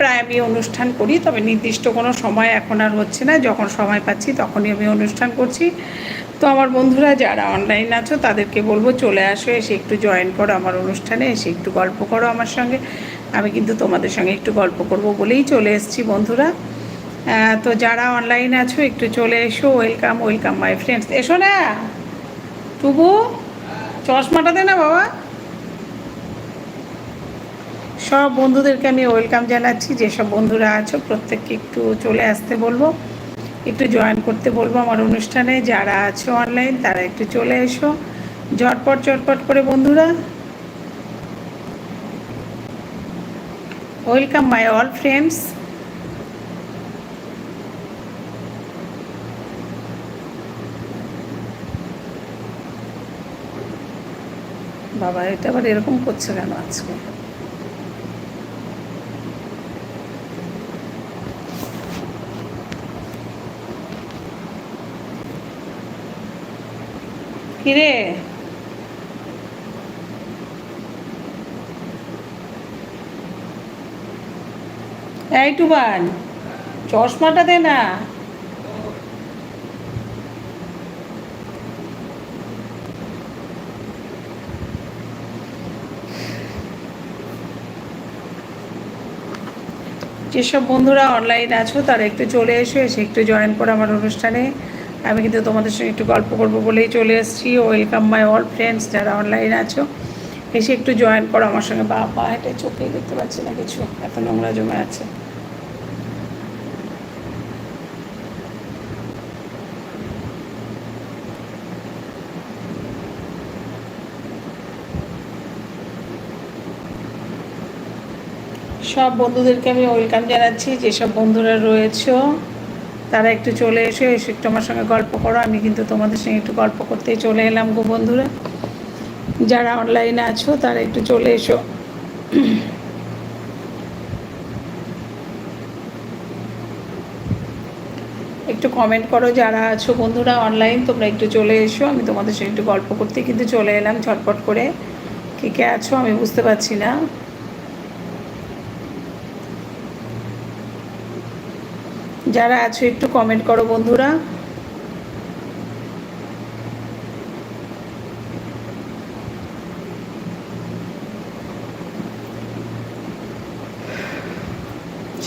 প্রায় আমি অনুষ্ঠান করি, তবে নির্দিষ্ট কোনো সময় এখন আর হচ্ছে না। যখন সময় পাচ্ছি তখনই আমি অনুষ্ঠান করছি। তো আমার বন্ধুরা যারা অনলাইন আছো, তাদেরকে বলব চলে আসো, এসে একটু জয়েন করো আমার অনুষ্ঠানে, এসে একটু গল্প করো আমার সঙ্গে। আমি কিন্তু তোমাদের সঙ্গে একটু গল্প করব বলেই চলে এসেছি বন্ধুরা। তো যারা অনলাইন আছো, একটু চলে এসো। ওয়েলকাম ওয়েলকাম মাই ফ্রেন্ডস এসো না। টুবু, চশমাটা দে না বাবা। সব বন্ধুদেরকে আমি ওয়েলকাম জানাচ্ছি। যেসব বন্ধুরা আছো, প্রত্যেককে একটু চলে আসতে বলব, একটু জয়েন করতে বলব আমার অনুষ্ঠানে। যারা আছো অনলাইন তারা একটু চলে এসো। ঝটপট, চটপট করে বন্ধুরা। ওয়েলকাম মাই অল ফ্রেন্ডস বাবা, এটা আবার এরকম করছে কেন আজকে? কিরে? এই টুবান, চশমাটা দে না। যেসব বন্ধুরা অনলাইন আছো, তারা একটু চলে এসো, এসে একটু জয়েন করো আমার অনুষ্ঠানে। আমি কিন্তু তোমাদের সঙ্গে একটু গল্প করব বলেই চলে এসেছি। ওয়েলকাম মাই অল ফ্রেন্ডস যারা অনলাইন আছো, এসে একটু জয়েন করো আমার সঙ্গে। বাবা, এটা চোখেই দেখতে পাচ্ছি না কিছু। এত নোংরা জমে আছে। সব বন্ধুদেরকে আমি ওয়েলকাম জানাচ্ছি। যেসব বন্ধুরা রয়েছো তারা একটু চলে এসে এসে আমার সঙ্গে গল্প করো, আমি কিন্তু তোমাদের সঙ্গে একটু গল্প করতেই চলে এলাম গো বন্ধুরা। যারা অনলাইনে আছো, তারা একটু চলে এসো। একটু কমেন্ট করো যারা আছো বন্ধুরা অনলাইন তোমরা একটু চলে এসো, আমি তোমাদের সঙ্গে একটু গল্প করতে কিন্তু চলে এলাম ঝটপট করে। কে কে আছো আমি বুঝতে পারছি না। যারা আছো, একটু কমেন্ট করো বন্ধুরা।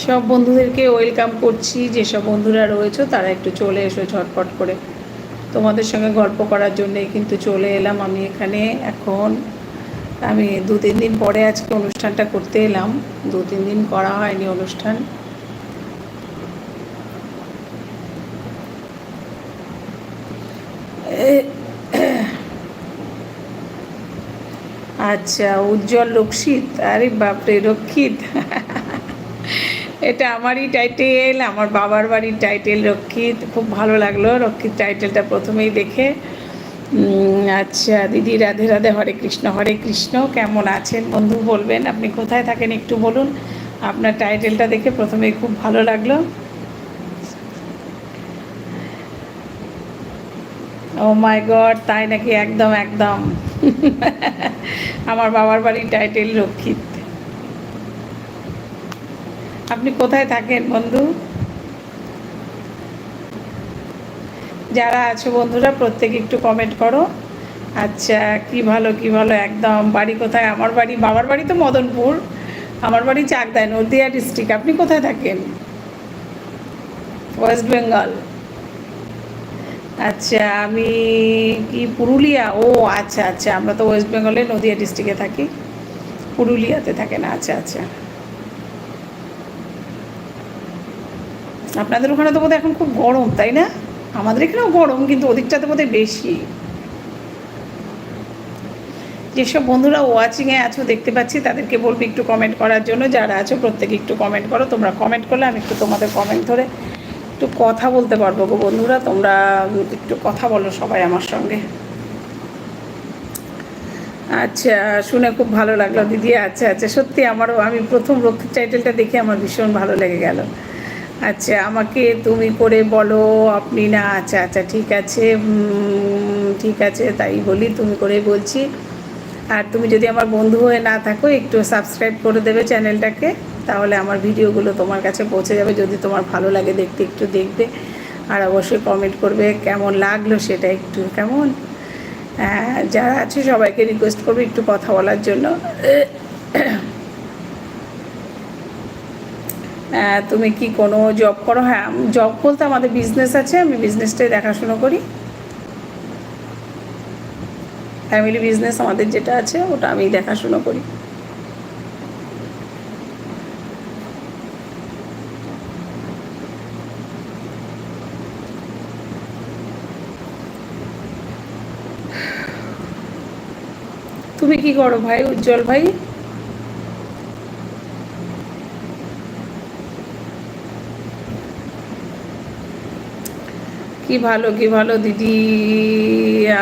সব বন্ধুদেরকে ওয়েলকাম করছি। যেসব বন্ধুরা রয়েছে, তারা একটু চলে এসো ঝটপট করে। তোমাদের সঙ্গে গল্প করার জন্যই কিন্তু চলে এলাম আমি এখানে। এখন আমি দু তিন দিন পরে আজকে অনুষ্ঠানটা করতে এলাম। দু তিন দিন করা হয়নি অনুষ্ঠান। আচ্ছা উজ্জ্বল রক্ষিত। আরে বাপরে, রক্ষিত। এটা আমারই টাইটেল আমার বাবার বাড়ির টাইটেল রক্ষিত। খুব ভালো লাগল রক্ষিত টাইটেলটা প্রথমেই দেখে। আচ্ছা দিদি রাধে রাধে, হরে কৃষ্ণ হরে কৃষ্ণ। কেমন আছেন বন্ধু বলবেন? আপনি কোথায় থাকেন একটু বলুন। আপনার টাইটেলটা দেখে প্রথমেই খুব ভালো লাগল। ও মাই গড তাই নাকি? একদম একদম। আমার বাবার বাড়ির টাইটেল রক্ষিত। আপনি কোথায় থাকেন বন্ধু? যারা আছো বন্ধুরা, প্রত্যেকে একটু কমেন্ট করো। আচ্ছা কি ভালো কি ভালো? একদম, বাড়ি কোথায়? আমার বাড়ি, বাবার বাড়ি তো মদনপুর। আমার বাড়ি চাকদায়, নদিয়া ডিস্ট্রিক্ট আপনি কোথায় থাকেন? ওয়েস্ট বেঙ্গল আচ্ছা আমি কি পুরুলিয়া? ও আচ্ছা আচ্ছা আমরা তো ওয়েস্ট বেঙ্গলে নদিয়া ডিস্ট্রিক্টে থাকি। পুরুলিয়াতে থাকেন আচ্ছা আচ্ছা। আপনাদের ওখানে তো বোধহয় এখন খুব গরম, তাই না? আমাদের এখানেও গরম, কিন্তু ওদিকটাতে বোধহয় বেশি। যেসব বন্ধুরা ওয়াচিংয়ে আছো, দেখতে পাচ্ছি, তাদেরকে বলব একটু কমেন্ট করার জন্য। যারা আছো, প্রত্যেকে একটু কমেন্ট করো। তোমরা কমেন্ট করলে, আমি একটু তোমাদের কমেন্ট ধরে একটু কথা বলতে পারব গো বন্ধুরা, তোমরা একটু কথা বলো সবাই আমার সঙ্গে। আচ্ছা শুনে খুব ভালো লাগল, দিদি। আচ্ছা আচ্ছা সত্যি আমারও, আমি প্রথম রক্ষিত টাইটেলটা দেখে আমার ভীষণ ভালো লেগে গেল। আচ্ছা আমাকে তুমি করে বলো, আপনি না আচ্ছা আচ্ছা ঠিক আছে ঠিক আছে, তাই বলি, তুমি করে বলছি। আর তুমি যদি আমার বন্ধু হয়ে না থাকো, একটু সাবস্ক্রাইব করে দেবে চ্যানেলটাকে। তাহলে আমার ভিডিওগুলো তোমার কাছে পৌঁছে যাবে। যদি তোমার ভালো লাগে দেখতে, একটু দেখবে। আর অবশ্যই কমেন্ট করবে কেমন লাগল সেটা একটু কেমন? যারা আছে সবাইকে রিকোয়েস্ট করবে একটু কথা বলার জন্য। তুমি কি কোনো জব করো? হ্যাঁ জব বলতে আমাদের বিজনেস আছে। আমি বিজনেসটাই দেখাশুনো করি। ফ্যামিলি বিজনেস আমাদের যেটা আছে, ওটা আমি দেখাশুনো করি। তুমি কি করো ভাই, উজ্জ্বল ভাই? কি ভালো কি ভালো দিদি,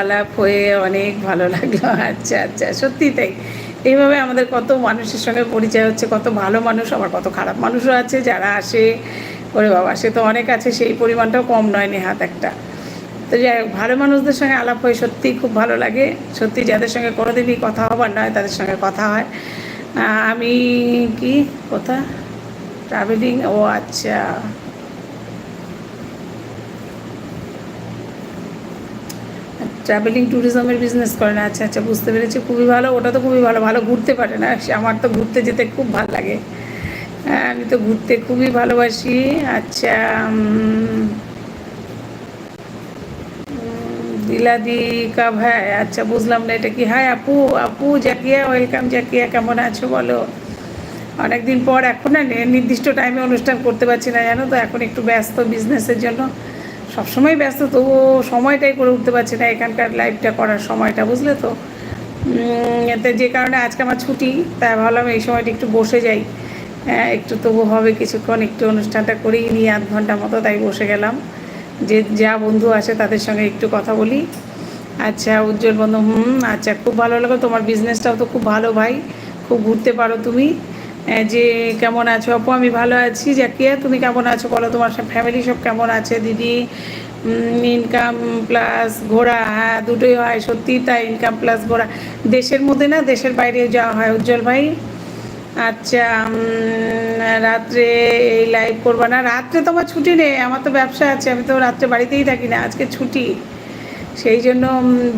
আলাপ হয়ে অনেক ভালো লাগল। আচ্ছা আচ্ছা সত্যি তাই। এইভাবে আমাদের কত মানুষের সঙ্গে পরিচয় হচ্ছে, কত ভালো মানুষ, আবার কত খারাপ মানুষও আছে, যারা আসে, ওরে বাবা, সে তো অনেক আছে, সেই পরিমাণটাও কম নয় নেহাত একটা। তো যাই ভালো মানুষদের সঙ্গে আলাপ হয়ে, সত্যিই খুব ভালো লাগে। সত্যি যাদের সঙ্গে কোনোদিনই কথা হবার নয়, তাদের সঙ্গে কথা হয়। আমি কি? কোথা? ট্রাভেলিং ও আচ্ছা। ট্রাভেলিং ট্যুরিজমের বিজনেস করেন আচ্ছা আচ্ছা বুঝতে পেরেছি। খুবই ভালো। ওটা তো খুবই ভালো। ভালো ঘুরতে পারে না। আমার তো ঘুরতে যেতে খুব ভালো লাগে। আমি তো ঘুরতে খুবই ভালোবাসি। আচ্ছা দিলাদি কাব হ্যাঁ আচ্ছা বুঝলাম না এটা কি। হাই আপু আপু জাকিয়া ওয়েলকাম জাকিয়া কেমন আছো বলো? অনেকদিন পর এখন না নির্দিষ্ট টাইমে অনুষ্ঠান করতে পারছি না জানো তো এখন একটু ব্যস্ত বিজনেসের জন্য। সবসময় ব্যস্ত তবুও সময়টাই করে উঠতে পারছি না এখানকার লাইফটা করার সময়টা বুঝলে তো। এতে যে কারণে আজকে আমার ছুটি তাই ভাবলাম এই সময়টা একটু বসে যাই। হ্যাঁ, একটু তবু হবে কিছুক্ষণ একটু অনুষ্ঠানটা করেই নিই আধ ঘণ্টা মতো তাই বসে গেলাম। যে যা বন্ধু আছে তাদের সঙ্গে একটু কথা বলি। আচ্ছা উজ্জ্বল বন্ধু, হুম আচ্ছা খুব ভালো লাগল তোমার বিজনেসটাও তো খুব ভালো ভাই। খুব ঘুরতে পারো তুমি। যে, কেমন আছো? আপু আমি ভালো আছি। জাকিয়া, তুমি কেমন আছো বলো? তোমার সব ফ্যামিলি সব কেমন আছে? দিদি ইনকাম প্লাস ঘোরা হ্যাঁ দুটোই হয় সত্যি তাই ইনকাম প্লাস ঘোরা দেশের মধ্যে না, দেশের বাইরে যাওয়া হয়, উজ্জ্বল ভাই। আচ্ছা রাত্রে এই লাইভ করব না। রাত্রে তো আমার ছুটি নেই, আমার তো ব্যবসা আছে, আমি তো রাত্রে বাড়িতেই থাকি না, আজকে ছুটি। সেই জন্য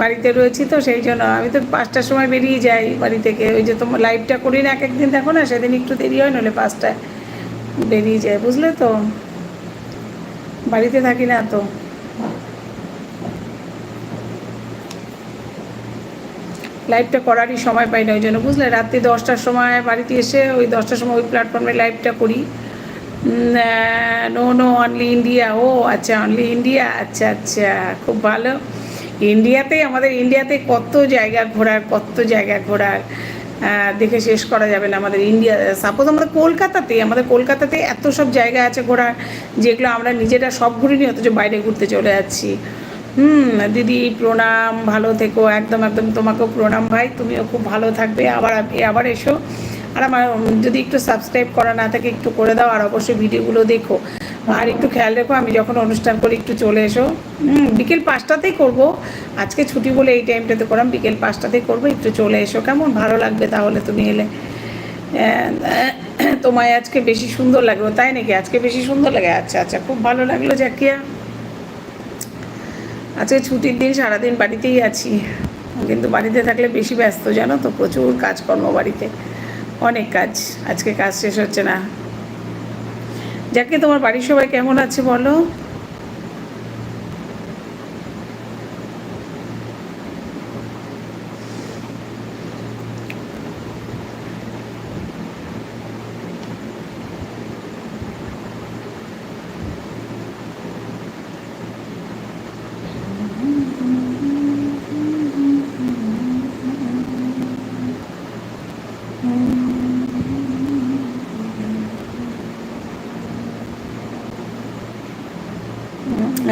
বাড়িতে রয়েছি তো, সেই জন্য আমি তো পাঁচটার সময় বেরিয়ে যাই বাড়ি থেকে। ওই যে তোমার লাইভটা করি না, এক একদিন দেখো না, সেদিন একটু দেরি হয় নলে পাঁচটায় বেরিয়ে যায় বুঝলে তো? বাড়িতে থাকি না তো। লাইভটা করারই সময় পাই না, ওই জন্য বুঝলে? রাত্রি দশটার সময় বাড়িতে এসে ওই দশটার সময় ওই প্ল্যাটফর্মে লাইভটা করি। নো নো অনলি ইন্ডিয়া ও আচ্ছা অনলি ইন্ডিয়া আচ্ছা আচ্ছা খুব ভালো। ইন্ডিয়াতে আমাদের ইন্ডিয়াতে কত জায়গা ঘোরার, কত জায়গা ঘোরার দেখে শেষ করা যাবে না আমাদের ইন্ডিয়া সাপোজ আমাদের কলকাতাতে আমাদের কলকাতাতে এত সব জায়গা আছে ঘোরার, যেগুলো আমরা নিজেরা সব ঘুরিনি, অথচ বাইরে ঘুরতে চলে যাচ্ছি। হুম দিদি প্রণাম ভালো থেকো একদম একদম তোমাকেও প্রণাম ভাই তুমিও খুব ভালো থাকবে। আবার আবার এসো। আর আমার যদি একটু সাবস্ক্রাইব করা না থাকে একটু করে দাও আর অবশ্যই ভিডিওগুলো দেখো। আর একটু খেয়াল রেখো আমি যখন অনুষ্ঠান করি একটু চলে এসো। হুম, বিকেল পাঁচটাতেই করব। আজকে ছুটি বলে এই টাইমটাতে করলাম বিকেল পাঁচটাতেই করব একটু চলে এসো কেমন? ভালো লাগবে তাহলে তুমি এলে। তোমায় আজকে বেশি সুন্দর লাগবে তাই নাকি? আজকে বেশি সুন্দর লাগে? আচ্ছা আচ্ছা খুব ভালো লাগল জাকিয়া। আজকে ছুটির দিন, সারাদিন বাড়িতেই আছি। কিন্তু বাড়িতে থাকলে বেশি ব্যস্ত, জানো তো? প্রচুর কাজকর্ম বাড়িতে। অনেক কাজ। আজকে কাজ শেষ হচ্ছে না। যাকে তোমার বাড়ির সবাই কেমন আছে বলো?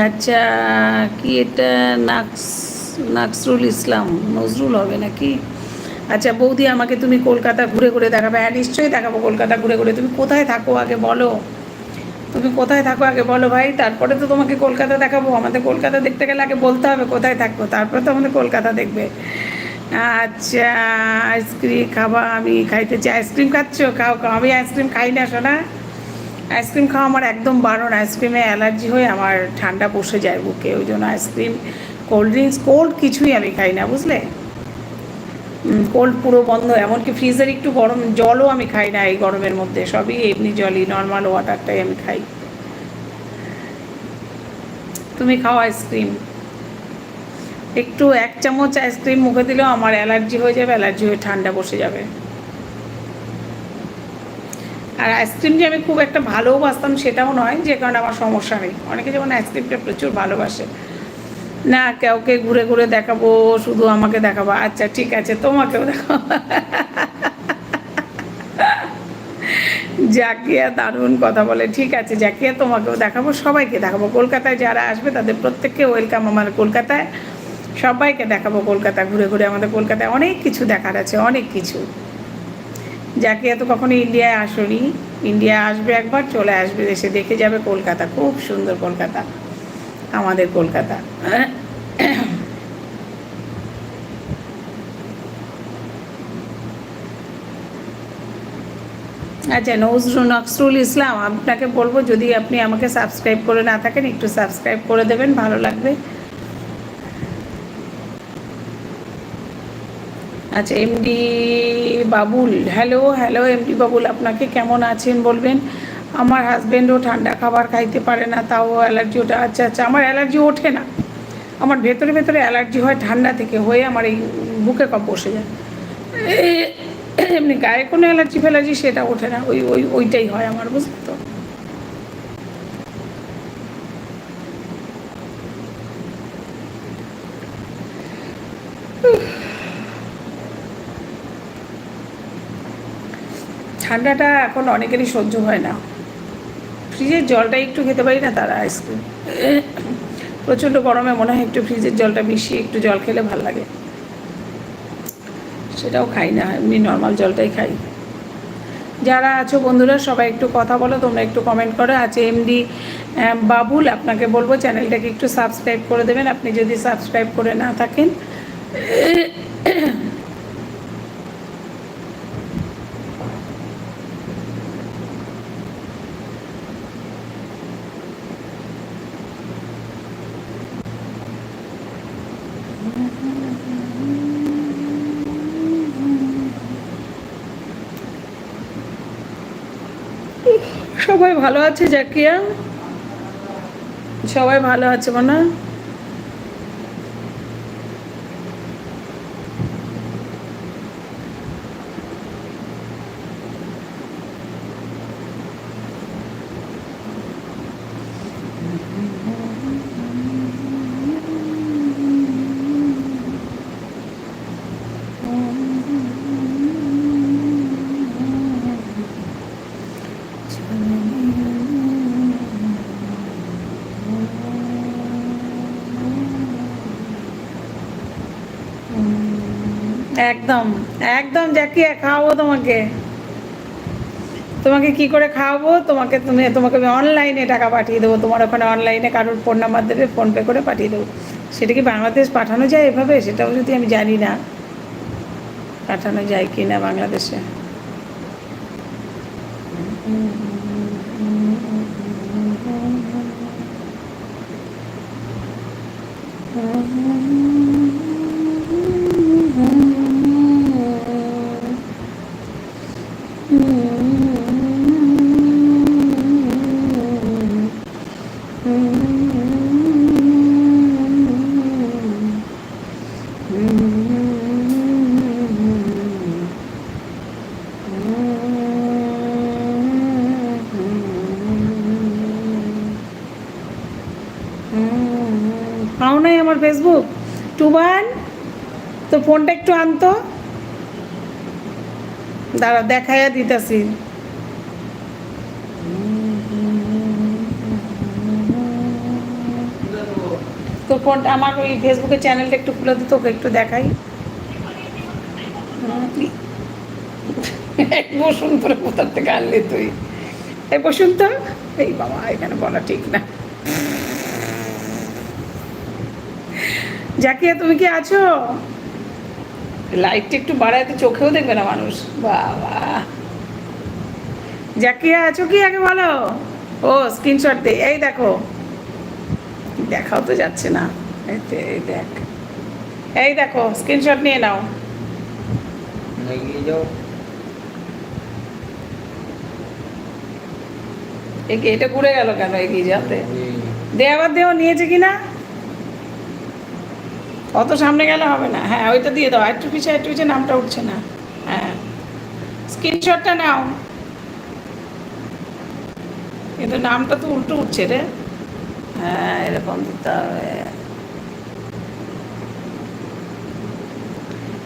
আচ্ছা কি এটা নাকস, নাকসরুল ইসলাম? নজরুল হবে নাকি? আচ্ছা বৌদি, আমাকে তুমি কলকাতা ঘুরে ঘুরে দেখাবে। হ্যাঁ নিশ্চয়ই দেখাবো কলকাতা ঘুরে ঘুরে। তুমি কোথায় থাকো আগে বলো। তুমি কোথায় থাকো আগে বলো ভাই। তারপরে তো তোমাকে কলকাতা দেখাবো। আমাদের কলকাতা দেখতে গেলে আগে বলতে হবে কোথায় থাকব। তারপরে তো আমাদের কলকাতা দেখবে। আচ্ছা আইসক্রিম খাবা? আমি খাইতেছি আইসক্রিম খাচ্ছ? খাও খাও। আমি আইসক্রিম খাই না শোনা আইসক্রিম খাওয়া আমার একদম বারণ। আইসক্রিমে অ্যালার্জি হয়ে আমার ঠান্ডা বসে যায় বুকে। ওই জন্য আইসক্রিম, কোল্ড ড্রিঙ্কস, কোল্ড কিছুই আমি খাই না, বুঝলে? কোল্ড পুরো বন্ধ। এমনকি ফ্রিজের একটু গরম জলও আমি খাই না এই গরমের মধ্যে। সবই এমনি জলই নর্মাল ওয়াটারটাই আমি খাই। তুমি খাও আইসক্রিম। একটু এক চামচ আইসক্রিম মুখে দিলেও আমার অ্যালার্জি হয়ে যাবে, অ্যালার্জি হয়ে ঠান্ডা বসে যাবে। আর আইসক্রিম যে আমি খুব একটা ভালোবাসতাম সেটাও নয়, যে কারণে আমার সমস্যা নেই। অনেকে যেমন আইসক্রিমটা প্রচুর ভালোবাসে। না, কাউকে ঘুরে ঘুরে দেখাবো, শুধু আমাকে দেখাবো। আচ্ছা ঠিক আছে, তোমাকেও দেখাবো। জাকিয়া দারুণ কথা বলে। ঠিক আছে, জাকিয়া, তোমাকেও দেখাবো, সবাইকে দেখাবো। কলকাতায় যারা আসবে, তাদের প্রত্যেককে ওয়েলকাম আমার কলকাতায়। সবাইকে দেখাবো কলকাতা, ঘুরে ঘুরে। আমাদের কলকাতায় অনেক কিছু দেখার আছে, অনেক কিছু। জাকিয়া তো কখনো ইন্ডিয়ায় আসনি। ইন্ডিয়া আসবে একবার, চলে আসবে, এসে দেখে যাবে কলকাতা। খুব সুন্দর কলকাতা। আমাদের কলকাতা। আচ্ছা নজরুল নকসরুল ইসলাম, আপনাকে বলব, যদি আপনি আমাকে সাবস্ক্রাইব করে না থাকেন, একটু সাবস্ক্রাইব করে দেবেন, ভালো লাগবে। আচ্ছা MD Babul. Hello hello MD Babul, আপনাকে কেমন আছেন বলবেন? আমার হাজব্যান্ডও ঠান্ডা খাবার খাইতে পারে না, তাও অ্যালার্জি ওটা। আচ্ছা আচ্ছা আমার অ্যালার্জি ওঠে না। আমার ভেতরে ভেতরে অ্যালার্জি হয় ঠান্ডা থেকে হয়ে আমার এই বুকে কপ বসে যায়। এমনি গায়ে কোনো অ্যালার্জি ফ্যালার্জি সেটা ওঠে না। ওই ওই, ওইটাই হয় আমার বুঝলি তো ঠান্ডাটা এখন অনেকেরই সহ্য হয় না। ফ্রিজের জলটা একটু খেতে পারি না তারা আইসক্রিম প্রচণ্ড গরমে মনে হয় একটু ফ্রিজের জলটা মিশিয়ে একটু জল খেলে ভালো লাগে। সেটাও খাই না, এমনি নর্মাল জলটাই খাই। যারা আছো বন্ধুরা, সবাই একটু কথা বলো, তোমরা একটু কমেন্ট করো। আছে এমডি বাবুল আপনাকে বলব, চ্যানেলটাকে একটু সাবস্ক্রাইব করে দেবেন। আপনি যদি সাবস্ক্রাইব করে না থাকেন সবাই ভালো আছে জাকিয়া সবাই ভালো আছে মনে হয়? একদম একদম জাকিয়া, খাওয়াবো তোমাকে। তোমাকে কি করে খাওয়াবো? তোমাকে তুমি, তোমাকে আমি অনলাইনে টাকা পাঠিয়ে দেবো। তোমার ওখানে অনলাইনে কারোর ফোন নাম্বার দেবে ফোনপে করে পাঠিয়ে দেবো। সেটা কি বাংলাদেশ পাঠানো যায় এভাবে? সেটাও যদি আমি জানি না, পাঠানো যায় কি না বাংলাদেশে। পাও নাই আমার ফেসবুক টুবান, তো ফোনটা একটু আনতো। দাঁড়া, দেখাইয়া দিতেছি। তো ফোনটা আমার ওই ফেসবুকের চ্যানেলটা একটু খুলে দিত ওকে একটু দেখাই। বসুন কোথার থেকে আনলি তুই? এই বসুন তো এই বাবা, এখানে বলা ঠিক না। জাকিয়া তুমি কি আছো? লাইটটা একটু বাড়ায় তো চোখেও দেখবে না মানুষ। বাবা। জাকিয়া আছো কি? আগে বলো। ও স্ক্রিনশট দে। এই দেখো। দেখাও তো যাচ্ছে না। এই এই দেখ। এই দেখো স্ক্রিনশট নিয়ে নাও। এটা ঘুরে গেল কেন এগিয়ে যাতে এই, দে আবার দেও নিয়েছে কিনা? না অত সামনে গেলে হবে না। হ্যাঁ ওইটা দিয়ে দাও। একটু পিছিয়ে একটু পিছিয়ে নামটা উঠছে না। হ্যাঁ। স্ক্রিনশটটা নাও। কিন্তু নামটা তো উল্টো উঠছে রে। হ্যাঁ এরকম দিতে হবে।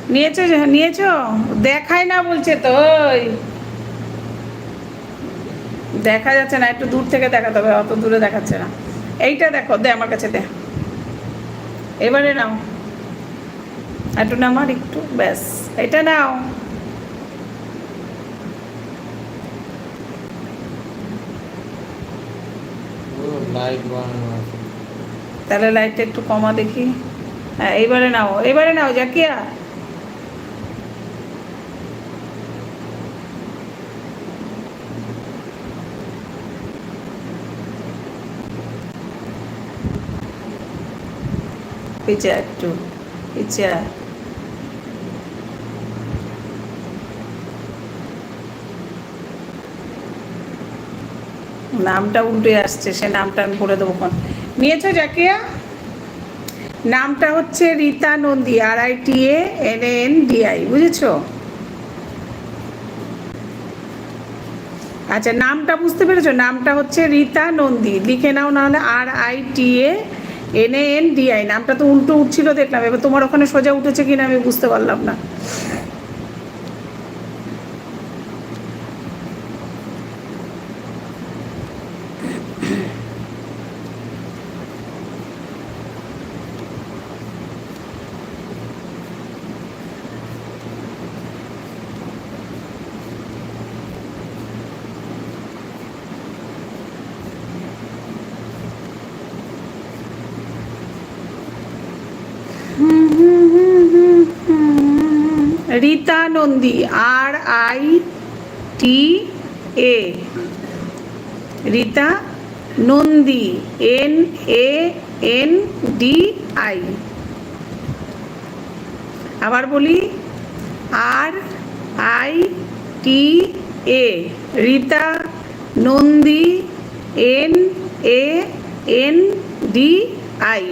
নিয়েছো নিয়েছো? দেখায় না বলছে তো দেখা যাচ্ছে না, একটু দূর থেকে দেখাতে হবে, অত দূরে দেখাচ্ছে না। এইটা দেখো, দে আমার কাছে দে। এবারে নাও। একটু নামার একটু ব্যাস এটা নাও। তাহলে লাইটটা একটু কমা দেখি। হ্যাঁ এইবারে নাও এইবারে নাও জাকিয়া। পিছা একটু পিছা নামটা উল্টে আসছে, সে নামটা আমি করে দেবো কোন নিয়েছো জাকিয়া? নামটা হচ্ছে Rita Nandi R I T A N N D I বুঝেছ? আচ্ছা নামটা বুঝতে পেরেছ? নামটা হচ্ছে রীতা নন্দী, লিখে নাও নাহলে R I T A N N D I নামটা তো উল্টো উঠছিল দেখলাম, এবার তোমার ওখানে সোজা উঠেছে কিনা আমি বুঝতে পারলাম না। Rita Nandi R I T A Rita Nandi N A N D I আবার বলি R I T A Rita Nandi N A N D I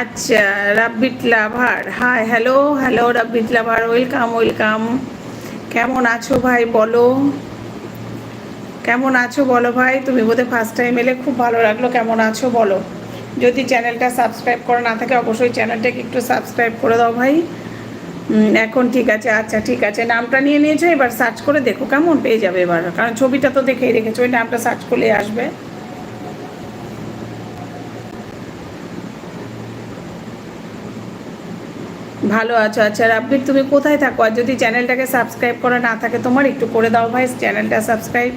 আচ্ছা rabbit lover. Hi hello hello rabbit lover welcome welcome কেমন আছো ভাই, বলো? কেমন আছো বলো ভাই? তুমি বোধহয় ফার্স্ট টাইম এলে খুব ভালো লাগল, কেমন আছো বলো? যদি চ্যানেলটা সাবস্ক্রাইব করা না থাকে, অবশ্যই চ্যানেলটাকে একটু সাবস্ক্রাইব করে দাও ভাই। এখন ঠিক আছে আচ্ছা ঠিক আছে। নামটা নিয়ে নিয়েছো, এবার সার্চ করে দেখো, কেমন পেয়ে যাবে এবার। কারণ ছবিটা তো দেখেই রেখেছো, ওই নামটা সার্চ করলে আসবে। ভালো আছো। আচ্ছা রাব্বির তুমি কোথায় থাকো? আর যদি চ্যানেলটাকে সাবস্ক্রাইব করা না থাকে তোমার, একটু করে দাও ভাই, চ্যানেলটা সাবস্ক্রাইব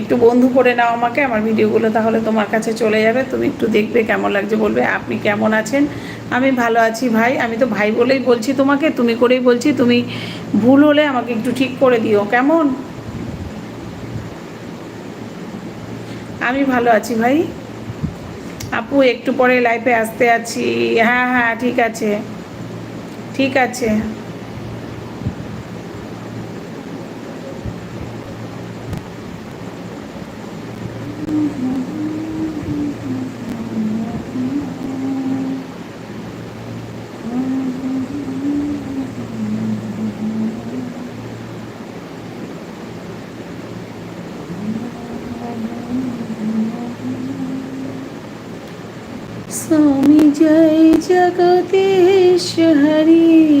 একটু বন্ধু করে নাও আমাকে, আমার ভিডিওগুলো তাহলে তোমার কাছে চলে যাবে। তুমি একটু দেখবে কেমন লাগছে, বলবে আপনি কেমন আছেন? আমি ভালো আছি ভাই, আমি তো ভাই বলেই বলছি তোমাকে, তুমি করেই বলছি, তুমি ভুল হলে আমাকে একটু ঠিক করে দিও, কেমন? আমি ভালো আছি ভাই। আপু, একটু পরে লাইফে আসতে আছি। হ্যাঁ হ্যাঁ ঠিক আছে। ঠিক আছে स्वामी जय जगदीश विश्वहरी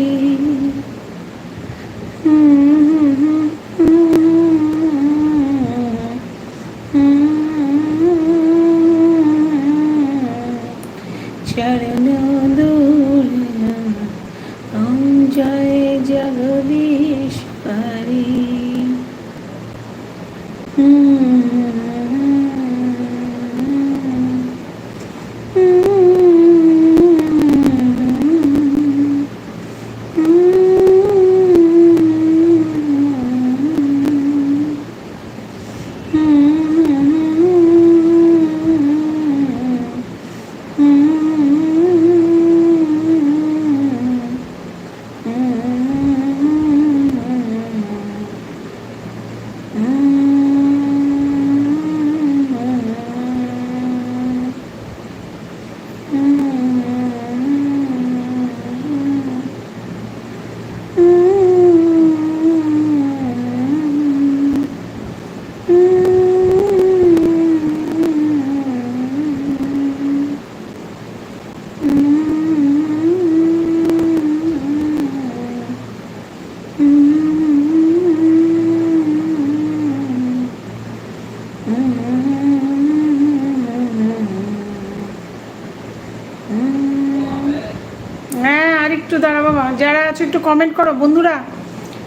কমেন্ট করো, বন্ধুরা।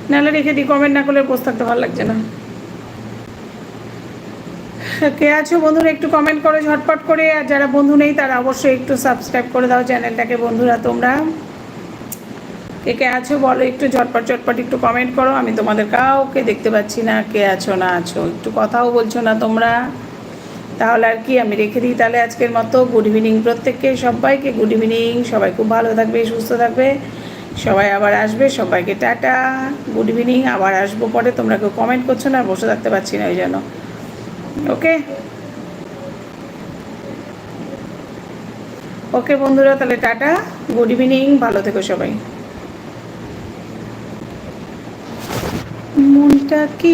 নাহলে রেখে দিই কমেন্ট না করলে বসে থাকতে ভালো লাগছে না। কে আছো বন্ধুরা, একটু কমেন্ট করো ঝটপট করে, আর যারা বন্ধু নেই, তারা অবশ্যই একটু সাবস্ক্রাইব করে দাও চ্যানেলটাকে বন্ধুরা, তোমরা কে কে আছো বলো, একটু ঝটপট ঝটপট একটু কমেন্ট করো। আমি তোমাদের কাউকে দেখতে পাচ্ছি না, কে আছো, না আছো। একটু কথাও বলছো না তোমরা। তাহলে আর কি, আমি রেখে দিই তাহলে আজকের মতো। গুড ইভিনিং প্রত্যেককে, সবাইকে গুড ইভিনিং সবাই খুব ভালো থাকবে, সুস্থ থাকবে। সবাই আবার আসবে, সবাইকে টাটা। গুড ইভিনিং আবার আসব পরে। তোমরা কেউ কমেন্ট করছ না বসে থাকতে পারছি না ওই জন্য। ওকে ওকে বন্ধুরা, তাহলে টাটা। গুড ইভিনিং ভালো থেকো সবাই। মনটা কি